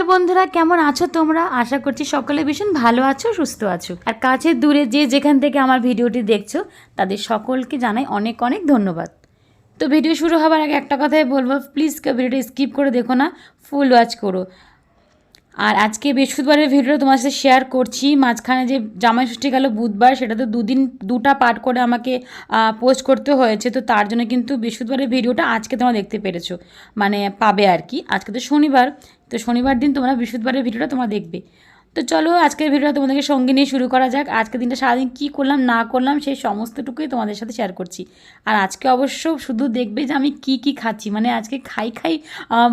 সকাল বন্ধুরা, কেমন আছো তোমরা? আশা করছি সকলে ভীষণ ভালো আছো, সুস্থ আছো। আর কাছে দূরে যে যেখান থেকে আমার ভিডিওটি দেখছ, তাদের সকলকে জানাই অনেক অনেক ধন্যবাদ। তো ভিডিও শুরু হবার আগে একটা কথাই বলব প্লিজ ভিডিওটা স্কিপ করে দেখো না ফুল ওয়াচ করো। আর আজকে বৃহস্পতিবারের ভিডিও তোমার সাথে শেয়ার করছি, মাঝখানে যে জামাই ষষ্ঠী গেল বুধবার, সেটা তো দুদিন, দুটা পার্ট করে আমাকে পোস্ট করতে হয়েছে, তো তার জন্য কিন্তু বৃহস্পতিবারের ভিডিওটা আজকে তোমরা দেখতে পেরেছ। মানে পাবে আর কি। আজকে তো শনিবার তো শনিবার দিন তোমরা বৃহস্পতিবারের ভিডিওটা তোমরা দেখবে। তো চলো আজকের ভিডিওটা তোমাদেরকে সঙ্গে নিয়ে শুরু করা যাক। আজকের দিনটা সারাদিন কী করলাম, না করলাম, সেই সমস্তটুকুই তোমাদের সাথে শেয়ার করছি। আর আজকে অবশ্য শুধু দেখবে যে আমি কি কি খাচ্ছি মানে আজকে খাই খাই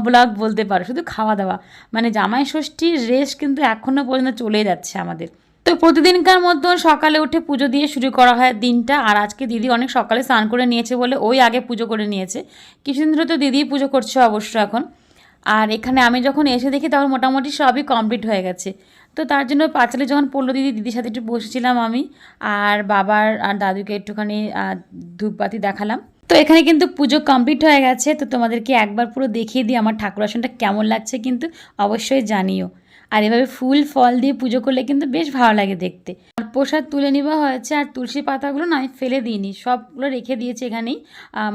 ব্লগ বলতে পারো, শুধু খাওয়া দাওয়া। মানে জামাই ষষ্ঠীর রেস কিন্তু এখনও পর্যন্ত চলে যাচ্ছে আমাদের। তো প্রতিদিনকার মতো সকালে উঠে পুজো দিয়ে শুরু করা হয় দিনটা। আর আজকে দিদি অনেক সকালে স্নান করে নিয়েছে বলে ওই আগে পুজো করে নিয়েছে। কিছুদিন ধরে তো দিদিই পুজো করছে অবশ্য এখন। আর এখানে আমি যখন এসে দেখি তখন মোটামুটি সবই কমপ্লিট হয়ে গেছে। তো তার জন্য পাঁচালে যখন পড়ল, দিদি, দিদির সাথে একটু বসেছিলাম আমি, আর বাবার আর দাদুকে একটুখানি ধূপবাতি দেখালাম। তো এখানে কিন্তু পুজো কমপ্লিট হয়ে গেছে। তো তোমাদেরকে একবার পুরো দেখিয়ে দিই, আমার ঠাকুর আসনটা কেমন লাগছে, কিন্তু অবশ্যই জানিও। আর এভাবে ফুল, ফল দিয়ে পুজো করলে কিন্তু বেশ ভালো লাগে দেখতে। আর প্রসাদ তুলে নেওয়া হয়েছে আর তুলসী পাতাগুলো না আমি ফেলে দিইনি, সবগুলো রেখে দিয়েছে এখানেই।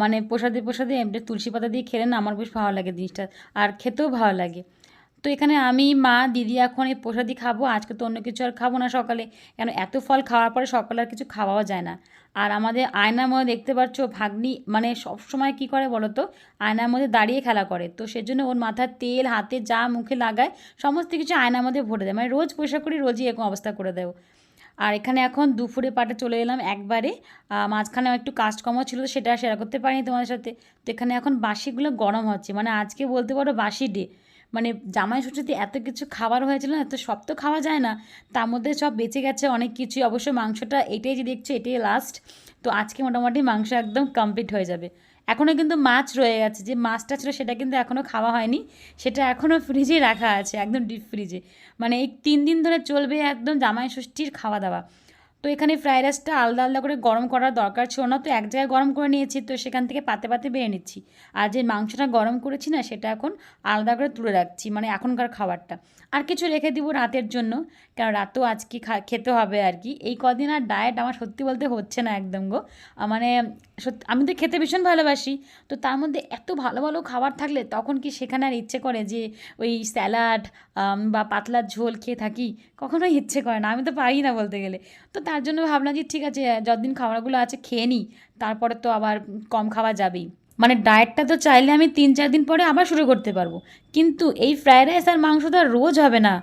মানে প্রসাদে প্রসাদে তুলসী পাতা দিয়ে খেলে না আমার বেশ ভালো লাগে জিনিসটা, আর খেতেও ভালো লাগে। তো এখানে আমি, মা, দিদি এখন এই প্রসাদই খাব। আজকে তো অন্য কিছু আর খাব না সকালে। কেন, এত ফল খাওয়ার পরে সকালে আর কিছু খাওয়াও যায় না। আর আমাদের আয়নার মধ্যে দেখতে পাচ্ছ ভাগ্নি মানে সব সময় কি করে বলো তো? আয়নার মধ্যে দাঁড়িয়ে খেলা করে। তো সেজন্য ওর মাথার তেল, হাতে যা মুখে লাগায়, সমস্ত কিছু আয়নার মধ্যে ভরে দেয়। মানে রোজ পয়সা করি, রোজই এরকম অবস্থা করে দেয় আর এখানে এখন দুপুরে পাটে চলে এলাম একবারে। মাঝখানে একটু কাস্টকমও ছিল, সেটা শেয়ার করতে পারিনি তোমাদের সাথে। তো এখানে এখন বাসিগুলো গরম হচ্ছে। মানে আজকে বলতে পারো বাসি ডে মানে জামাই ষষ্ঠীতে এত কিছু খাবার হয়েছিল না এত সব তো খাওয়া যায় না। তার মধ্যে সব বেঁচে গেছে, অনেক কিছুই। অবশ্য মাংসটা এটাই যে দেখছ, এটাই লাস্ট তো আজকে মোটামুটি মাংস একদম কমপ্লিট হয়ে যাবে। এখনও কিন্তু মাছ রয়ে গেছে। যে মাছটা ছিল সেটা কিন্তু এখনও খাওয়া হয়নি। সেটা এখনও ফ্রিজে রাখা আছে, একদম ডিপ ফ্রিজে মানে এই তিন দিন ধরে চলবে একদম জামাই ষষ্ঠীর খাওয়া দাওয়া। তো এখানে ফ্রাইড রাইসটা আলাদা আলাদা করে গরম করার দরকার ছিল না। তো এক জায়গায় গরম করে নিয়েছি, তো সেখান থেকে পাতে পাতে বেড়ে নিচ্ছি। আর যে মাংসটা গরম করেছি না, সেটা এখন আলাদা করে তুলে রাখছি মানে এখনকার খাবারটা। আর কিছু রেখে দিব রাতের জন্য, কারণ রাতও আজকে খেতে হবে আর কি। এই কদিন আর ডায়েট আমার সত্যি বলতে হচ্ছে না একদম গো। মানে সত্যি আমি তো খেতে ভীষণ ভালোবাসি। তো তার মধ্যে এত ভালো ভালো খাবার থাকলে তখন কি সেখানে আর ইচ্ছে করে যে ওই স্যালাড বা পাতলার ঝোল খেয়ে থাকি? কখনোই ইচ্ছে করে না, আমি তো পারি না বলতে গেলে। তো তার জন্য ভাবলাম যে ঠিক আছে, যতদিন খাবারগুলো আছে খেয়ে নিই, তারপরে তো আবার কম খাওয়া যাবেই। মানে ডায়েটটা তো চাইলে আমি তিন চার দিন পরে আবার শুরু করতে পারব। কিন্তু এই ফ্রায়েড রাইস আর মাংস তো রোজ হবে না।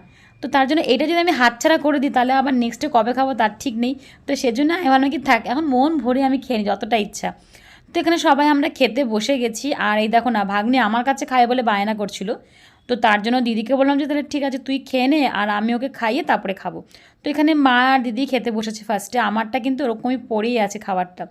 তো তার জন্য এটা যদি আমি হাতছাড়া করে দিই, তাহলে আবার নেক্সটে কবে খাব তার ঠিক নেই। তো সেজন্য আমি ভাবলাম কি থাক, এখন মন ভরে আমি খেয়ে নিই, যতটা ইচ্ছা। তো এখানে সবাই আমরা খেতে বসে গেছি। আর এই দেখো না, ভাগ্নি আমার কাছে খায় বলে বায়না করছিল। তো তার জন্য দিদিকে বললাম যে, তাহলে ঠিক আছে, তুই খেয়ে নে আর আমি ওকে খাইয়ে তারপরে খাব। তো এখানে মা আর দিদি খেতে বসেছে ফার্স্টে আমারটা কিন্তু ওরকমই পড়েই আছে খাবারটা।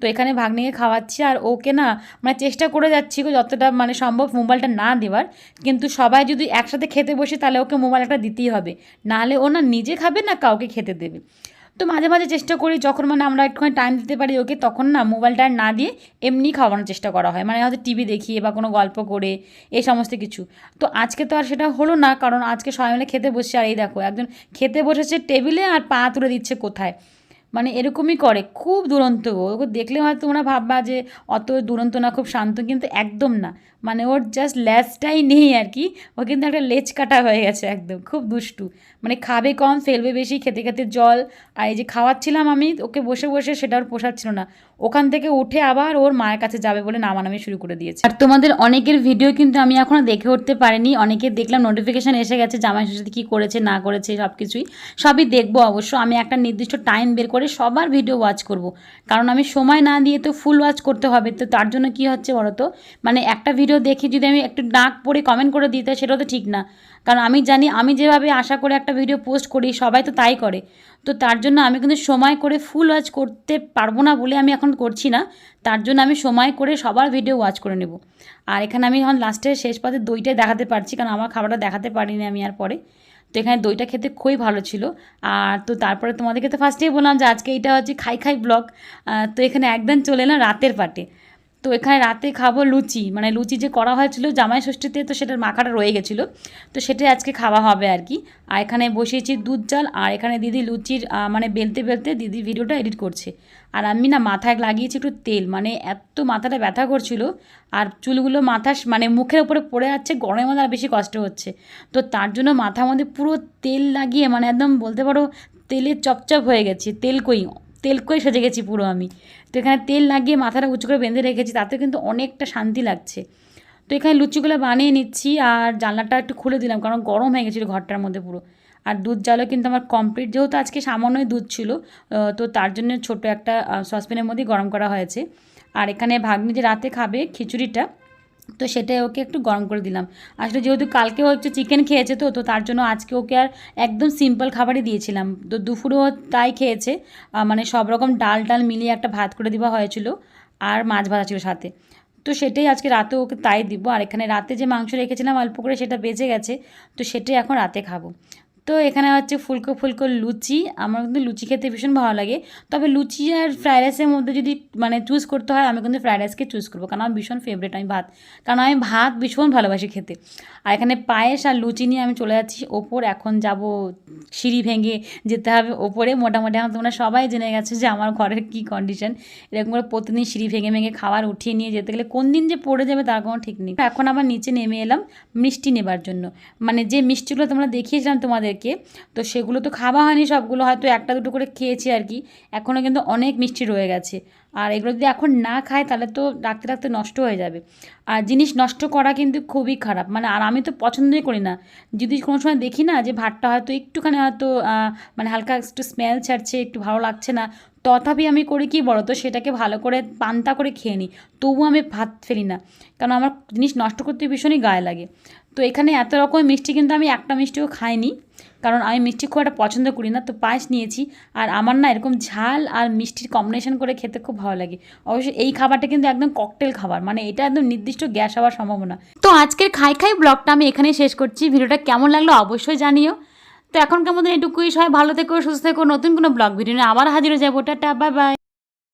তো এখানে ভাগ্নিকে খাওয়াচ্ছি আর ওকে না মানে চেষ্টা করে যাচ্ছি যতটা মানে সম্ভব মোবাইলটা না দেওয়ার। কিন্তু সবাই যদি একসাথে খেতে বসে তাহলে ওকে মোবাইল একটা দিতেই হবে। নাহলে ও না নিজে খাবে না কাউকে খেতে দেবে। তো মাঝে মাঝে চেষ্টা করি যখন মানে আমরা একটুখানি টাইম দিতে পারি ওকে, তখন না মোবাইলটা না দিয়ে এমনি খাওয়ানোর চেষ্টা করা হয়। মানে হয়তো টিভি দেখিয়ে বা কোনো গল্প করে, এই সমস্ত কিছু। তো আজকে তো আর সেটা হলো না, কারণ আজকে সবাই মিলে খেতে বসছে। আর এই দেখো, একজন খেতে বসেছে টেবিলে আর পা তুলে দিচ্ছে কোথায়? মানে এরকমই করে, খুব দুরন্ত। ও ওকে দেখলে হয়তো তোমরা ভাববা যে অত দুরন্ত না, খুব শান্ত, কিন্তু একদম না। মানে ওর জাস্ট ল্যাজটাই নেই আর কি। ও কিন্তু একটা লেজ কাটা হয়ে গেছে একদম, খুব দুষ্টু। মানে খাবে কম, ফেলবে বেশি, খেতে খেতে জল। আর এই যে খাওয়াচ্ছিলাম আমি, ওকে বসে বসে সেটা ওর পোষাচ্ছিল না। ওখান থেকে উঠে আবার ওর মায়ের কাছে যাবে বলে নামানামি শুরু করে দিয়েছে। আর তোমাদের অনেকের ভিডিও কিন্তু আমি এখনও দেখে উঠতে পারিনি। অনেকে দেখলাম নোটিফিকেশান এসে গেছে, জামাই ষষ্ঠীতে কী করেছে, না করেছে সব কিছুই সবই দেখব অবশ্য। আমি একটা নির্দিষ্ট টাইম বের করে সবার ভিডিও ওয়াচ করব। কারণ আমি সময় না দিয়ে তো ফুল ওয়াচ করতে হবে, তো তার জন্য কি হচ্ছে বলো তো মানে একটা ভিডিও দেখে যদি আমি একটু ডাক পড়ে কমেন্ট করে দিতে সেটাও তো ঠিক না। কারণ আমি জানি, আমি যেভাবে আশা করে একটা ভিডিও পোস্ট করি, সবাই তো তাই করে। তো তার জন্য আমি কিন্তু সময় করে ফুল ওয়াচ করতে পারব না বলে আমি এখন করছি না। তার জন্য আমি সময় করে সবার ভিডিও ওয়াচ করে নেব। আর এখানে আমি এখন লাস্টের শেষ পাতে দইটাই দেখাতে পারছি, কারণ আমার খাবারটা দেখাতে পারিনি আমি আর পরে। তো এখানে দইটা খেতে খুবই ভালো ছিল। আর তো তারপরে তোমাদেরকে তো ফার্স্টেই বললাম যে আজকে এইটা হচ্ছে খাই খাই ব্লগ। তো এখানে একদম চলে এলাম রাতের পাটে। তো এখানে রাতে খাব লুচি। মানে লুচি যে করা হয়েছিল জামাই ষষ্ঠীতে, তো সেটার মাখাটা রয়ে গেছিল। তো সেটাই আজকে খাওয়া হবে আর কি। আর এখানে বসিয়েছি দুধ জাল, আর এখানে দিদি লুচির মানে বেলতে বেলতে দিদি ভিডিওটা এডিট করছে। আর আমি না মাথায় লাগিয়েছি একটু তেল মানে এত মাথাটা ব্যথা করছিল, আর চুলগুলো মাথা মানে মুখের উপরে পড়ে যাচ্ছে, গরমের মধ্যে আর বেশি কষ্ট হচ্ছে। তো তার জন্য মাথার মধ্যে পুরো তেল লাগিয়ে মানে একদম বলতে পারো তেলে চপচপ হয়ে গেছে, তেল কই? তেল কই সেজে গেছি পুরো আমি। তো এখানে তেল লাগিয়ে মাথাটা উঁচু করে বেঁধে রেখেছি তাতে কিন্তু অনেকটা শান্তি লাগছে। তো এখানে লুচিগুলো বানিয়ে নিচ্ছি আর জানলাটা একটু খুলে দিলাম, কারণ গরম হয়ে গেছিল ঘরটার মধ্যে পুরো। আর দুধ জালও কিন্তু আমার কমপ্লিট যেহেতু আজকে সামান্যই দুধ ছিল তো তার জন্য ছোট একটা সসপ্যানের মধ্যেই গরম করা হয়েছে। আর এখানে ভাগ্নি যে রাতে খাবে খিচুড়িটা তো সেটাই ওকে একটু গরম করে দিলাম। আসলে যেহেতু কালকেও একটু চিকেন খেয়েছে তো তো তার জন্য আজকে ওকে আর একদম সিম্পল খাবারই দিয়েছিলাম। তো দুপুরেও তাই খেয়েছে। মানে সব রকম ডাল ডাল মিলিয়ে একটা ভাত করে দেওয়া হয়েছিল আর মাছ ভাজা ছিল সাথে। তো সেটাই আজকে রাতে ওকে তাই দিব। আর এখানে রাতে যে মাংস রেখেছিলাম অল্প করে সেটা বেঁচে গেছে, তো সেটাই এখন রাতে খাব। তো এখানে হচ্ছে ফুলকো ফুলকো লুচি। আমার কিন্তু লুচি খেতে ভীষণ ভালো লাগে। তবে লুচি আর ফ্রাইড রাইসের মধ্যে যদি মানে চুজ করতে হয়, আমি কিন্তু ফ্রাইড রাইসকে চুজ করব। কারণ আমার ভীষণ ফেভারিট আমি ভাত। কারণ আমি ভাত ভীষণ ভালোবাসি খেতে। আর এখানে পায়েস আর লুচি নিয়ে আমি চলে যাচ্ছি ওপর। এখন যাব সিঁড়ি ভেঙে যেতে হবে ওপরে। মোটামুটি এখন তোমরা সবাই জেনে গেছো যে আমার ঘরের কী কন্ডিশন এরকম করে প্রতিদিন সিঁড়ি ভেঙে ভেঙে খাবার উঠিয়ে নিয়ে যেতে গেলে কোন দিন যে পড়ে যাবে তার কোনো ঠিক নেই। এখন আবার নিচে নেমে এলাম মিষ্টি নেবার জন্য। মানে যে মিষ্টিগুলো তোমরা দেখিয়েছিলাম তোমাদেরকে তো সেগুলো তো খাওয়া হয়নি সবগুলো, হয়তো একটা দুটো করে খেয়েছি আর কি। এখনও কিন্তু অনেক মিষ্টি রয়ে গেছে। আর এগুলো যদি এখন না খায়, তাহলে তো রাখতে রাখতে নষ্ট হয়ে যাবে। আর জিনিস নষ্ট করা কিন্তু খুবই খারাপ। মানে আর আমি তো পছন্দই করি না। যদি কোনো সময় দেখি না যে ভাতটা হয়তো একটুখানি হয়তো মানে হালকা একটু স্মেল ছাড়ছে, একটু ভালো লাগছে না, তথাপি আমি করি কি বলো তো সেটাকে ভালো করে পান্তা করে খেয়ে নিই। তবুও আমি ভাত ফেলি না। কারণ আমার জিনিস নষ্ট করতে ভীষণই গায়ে লাগে। তো এখানে এত রকমের মিষ্টি কিন্তু আমি একটা মিষ্টিও খাইনি। কারণ আমি মিষ্টি খুব একটা পছন্দ করি না, তো পায়েস নিয়েছি। আর আমার না এরকম ঝাল আর মিষ্টির কম্বিনেশন করে খেতে খুব ভালো লাগে। অবশ্যই এই খাবারটা কিন্তু একদম ককটেল খাবার মানে এটা একদম নির্দিষ্ট গ্যাস হওয়ার সম্ভাবনা। তো আজকের খাই খাই ব্লগটা আমি এখানেই শেষ করছি। ভিডিওটা কেমন লাগল অবশ্যই জানিও। তো এখনকার মতন এটুকুই। সবাই ভালো থেকো, সুস্থ থেকো। নতুন কোনো ব্লগ ভিডিও নিয়ে আবার হাজির হয়ে যাব। Tata bye bye